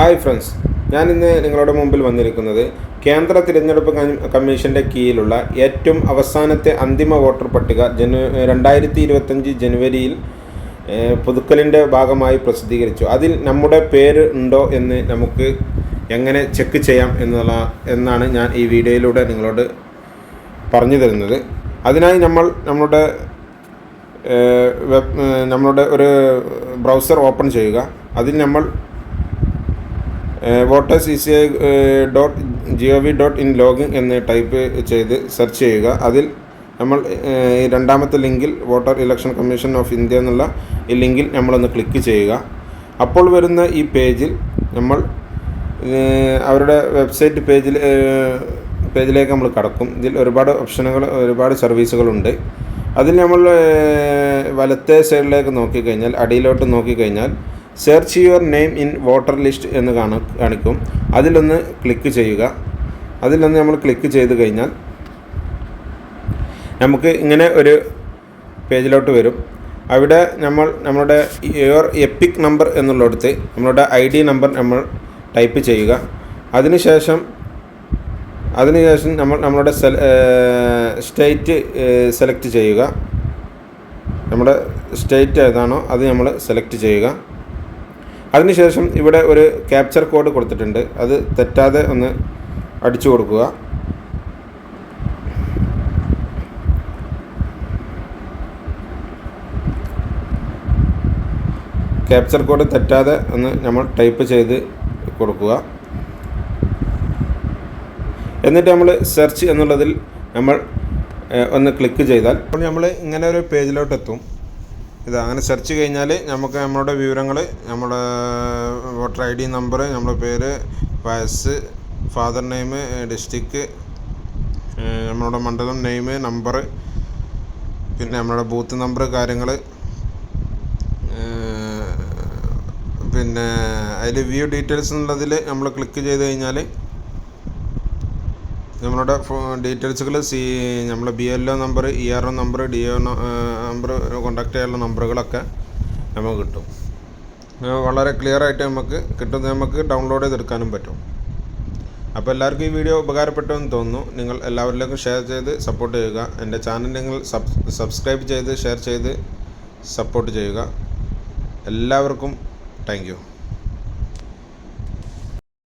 Hi friends ഞാൻ ഇന്ന് നിങ്ങളുടെ മുമ്പിൽ വന്നിരിക്കുന്നത് കേന്ദ്ര തിരഞ്ഞെടുപ്പ് കമ്മീഷന്റെ കീഴിലുള്ള ഏറ്റവും അവസാനത്തെ അന്തിമ വോട്ടർ പട്ടിക ജനു രണ്ടായിരത്തി ഇരുപത്തഞ്ച് ജനുവരിയിൽ പുതുക്കലിന്റെ ഭാഗമായി പ്രസിദ്ധീകരിച്ചു. അതിൽ നമ്മുടെ പേര് ഉണ്ടോ എന്ന് നമുക്ക് എങ്ങനെ ചെക്ക് ചെയ്യാം എന്നുള്ള എന്നാണ് ഞാൻ ഈ വീഡിയോയിലൂടെ നിങ്ങളോട് പറഞ്ഞു തരുന്നത്. അതിനായി നമ്മൾ നമ്മുടെ വെബ് നമ്മളുടെ ഒരു ബ്രൗസർ ഓപ്പൺ ചെയ്യുക. അതിൽ നമ്മൾ voters E C I dot G O V dot in login എന്ന് ടൈപ്പ് ചെയ്ത് സെർച്ച് ചെയ്യുക. അതിൽ നമ്മൾ ഈ രണ്ടാമത്തെ ലിങ്കിൽ voter election commission of India എന്നുള്ള ഈ ലിങ്കിൽ നമ്മളൊന്ന് ക്ലിക്ക് ചെയ്യുക. അപ്പോൾ വരുന്ന ഈ പേജിൽ നമ്മൾ അവരുടെ വെബ്സൈറ്റ് പേജിൽ പേജിലേക്ക് നമ്മൾ കടക്കും. ഇതിൽ ഒരുപാട് ഓപ്ഷനുകൾ ഒരുപാട് സർവീസുകളുണ്ട്. അതിൽ നമ്മൾ വലത്തെ സൈഡിലേക്ക് നോക്കിക്കഴിഞ്ഞാൽ അടിയിലോട്ട് നോക്കിക്കഴിഞ്ഞാൽ search your name in voter list എന്ന് കാണ കാണിക്കും. അതിലൊന്ന് ക്ലിക്ക് ചെയ്യുക. അതിലൊന്ന് നമ്മൾ ക്ലിക്ക് ചെയ്ത് കഴിഞ്ഞാൽ നമുക്ക് ഇങ്ങനെ ഒരു പേജിലോട്ട് വരും. അവിടെ നമ്മൾ നമ്മുടെ യുവർ എപ്പിക് നമ്പർ എന്നുള്ളിടത്ത് നമ്മളുടെ ഐ ഡി നമ്പർ നമ്മൾ ടൈപ്പ് ചെയ്യുക. അതിനുശേഷം അതിനുശേഷം നമ്മൾ നമ്മളുടെ സ്റ്റേറ്റ് സെലക്ട് ചെയ്യുക. നമ്മുടെ സ്റ്റേറ്റ് ഏതാണോ അത് നമ്മൾ സെലക്ട് ചെയ്യുക. അതിനുശേഷം ഇവിടെ ഒരു ക്യാപ്ചർ കോഡ് കൊടുത്തിട്ടുണ്ട്. അത് തെറ്റാതെ ഒന്ന് അടിച്ചു കൊടുക്കുക. ക്യാപ്ചർ കോഡ് തെറ്റാതെ ഒന്ന് നമ്മൾ ടൈപ്പ് ചെയ്ത് കൊടുക്കുക. എന്നിട്ട് നമ്മൾ സെർച്ച് എന്നുള്ളതിൽ നമ്മൾ ഒന്ന് ക്ലിക്ക് ചെയ്താൽ. അപ്പോൾ നമ്മൾ ഇങ്ങനെ ഒരു പേജിലോട്ട് എത്തും ഇത് അങ്ങനെ സെർച്ച് കഴിഞ്ഞാൽ നമുക്ക് നമ്മളുടെ വിവരങ്ങൾ നമ്മുടെ വോട്ടർ ഐ ഡി നമ്പർ നമ്മുടെ പേര് വയസ്സ് ഫാദർ നെയിം ഡിസ്ട്രിക്ട് നമ്മളുടെ മണ്ഡലം നെയിം നമ്പർ പിന്നെ നമ്മുടെ ബൂത്ത് നമ്പർ കാര്യങ്ങൾ പിന്നെ അതിൽ വ്യൂ ഡീറ്റെയിൽസ് എന്നുള്ളതിൽ നമ്മൾ ക്ലിക്ക് ചെയ്ത് കഴിഞ്ഞാൽ നമ്മളുടെ ഡീറ്റെയിൽസുകൾ സി നമ്മളെ B L O number E R O number D O number contact ചെയ്യാനുള്ള നമ്പറുകളൊക്കെ നമുക്ക് കിട്ടും. വളരെ ക്ലിയർ ആയിട്ട് നമുക്ക് കിട്ടുന്ന നമുക്ക് ഡൗൺലോഡ് ചെയ്തെടുക്കാനും പറ്റും. അപ്പോൾ എല്ലാവർക്കും ഈ വീഡിയോ ഉപകാരപ്പെട്ടു എന്ന് തോന്നുന്നു. നിങ്ങൾ എല്ലാവരിലേക്കും ഷെയർ ചെയ്ത് സപ്പോർട്ട് ചെയ്യുക. എന്റെ ചാനൽ നിങ്ങൾ സബ് സബ്സ്ക്രൈബ് ചെയ്ത് ഷെയർ ചെയ്ത് സപ്പോർട്ട് ചെയ്യുക. എല്ലാവർക്കും താങ്ക്